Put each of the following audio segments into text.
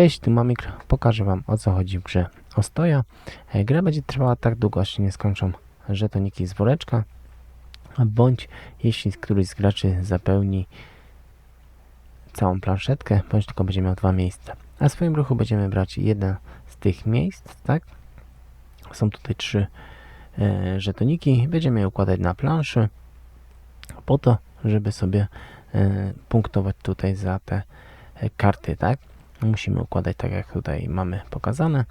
Cześć, tu Mamik. Pokażę Wam o co chodzi w grze Ostoja. E, Gra będzie trwała tak długo, aż się nie skończą żetoniki z woreczka, bądź jeśli któryś z graczy zapełni całą planszetkę, bądź tylko będzie miał dwa miejsca. A w swoim ruchu będziemy brać jedno z tych miejsc, tak? Są tutaj trzy e, żetoniki. Będziemy je układać na planszy po to, żeby sobie e, punktować tutaj za te e, karty, tak? Musimy układać tak, jak tutaj mamy pokazane.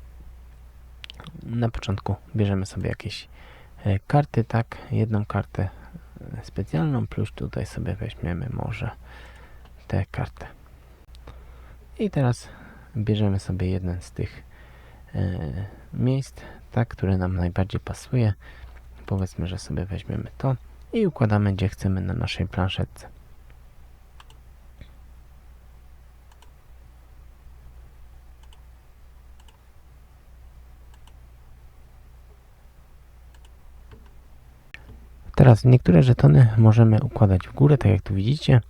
Na początku bierzemy sobie jakieś e, karty, tak? Jedną kartę e, specjalną, plus tutaj sobie weźmiemy może tę kartę. I teraz bierzemy sobie jeden z tych e, miejsc, tak, które nam najbardziej pasuje. Powiedzmy, że sobie weźmiemy to i układamy gdzie chcemy na naszej planszetce. Teraz niektóre żetony możemy układać w górę, tak jak tu widzicie.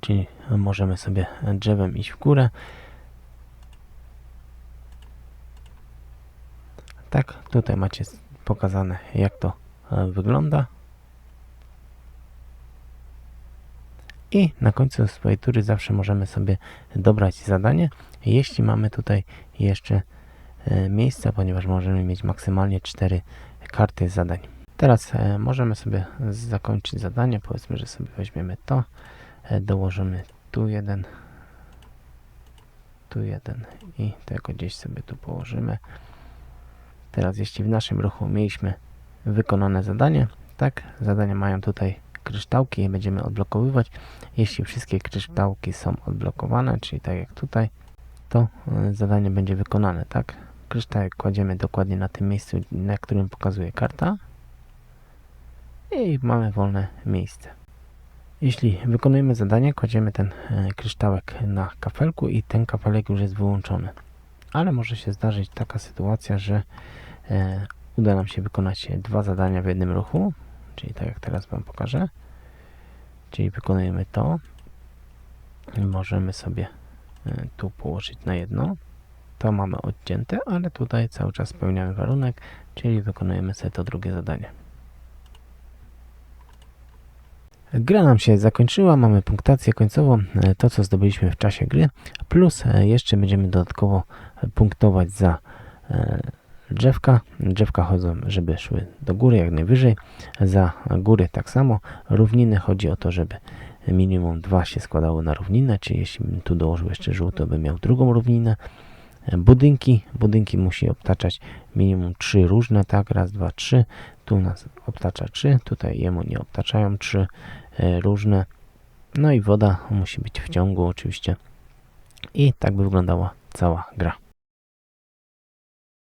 Czyli możemy sobie drzewem iść w górę. Tak, tutaj macie pokazane jak to e, wygląda. I na końcu swojej tury zawsze możemy sobie dobrać zadanie, jeśli mamy tutaj jeszcze e, miejsca, ponieważ możemy mieć maksymalnie 4 karty zadań. Teraz e, możemy sobie zakończyć zadanie. Powiedzmy, że sobie weźmiemy to, e, dołożymy tu jeden, tu jeden i tego gdzieś sobie tu położymy. Teraz jeśli w naszym ruchu mieliśmy wykonane zadanie, tak, zadania mają tutaj kryształki i będziemy odblokowywać. Jeśli wszystkie kryształki są odblokowane, czyli tak jak tutaj, to e, zadanie będzie wykonane, tak. Kryształek kładziemy dokładnie na tym miejscu, na którym pokazuje karta i mamy wolne miejsce. Jeśli wykonujemy zadanie, kładziemy ten e, kryształek na kafelku i ten kafelek już jest wyłączony. Ale może się zdarzyć taka sytuacja, że e, uda nam się wykonać dwa zadania w jednym ruchu, czyli tak jak teraz Wam pokażę. Czyli wykonujemy to. I możemy sobie e, tu położyć na jedno. To mamy odcięte, ale tutaj cały czas spełniamy warunek, czyli wykonujemy sobie to drugie zadanie. Gra nam się zakończyła, mamy punktację końcową, e, to co zdobyliśmy w czasie gry, plus e, jeszcze będziemy dodatkowo punktować za e, drzewka. Drzewka chodzą, żeby szły do góry jak najwyżej, za góry tak samo. Równiny chodzi o to, żeby minimum dwa się składało na równinę, czyli jeśli bym tu dołożył jeszcze żółto, by miał drugą równinę. Budynki, budynki musi obtaczać minimum trzy różne, tak, raz, dwa, trzy. Tu nas obtacza trzy, tutaj jemu nie obtaczają trzy e, różne. No i woda musi być w ciągu oczywiście. I tak by wyglądała cała gra.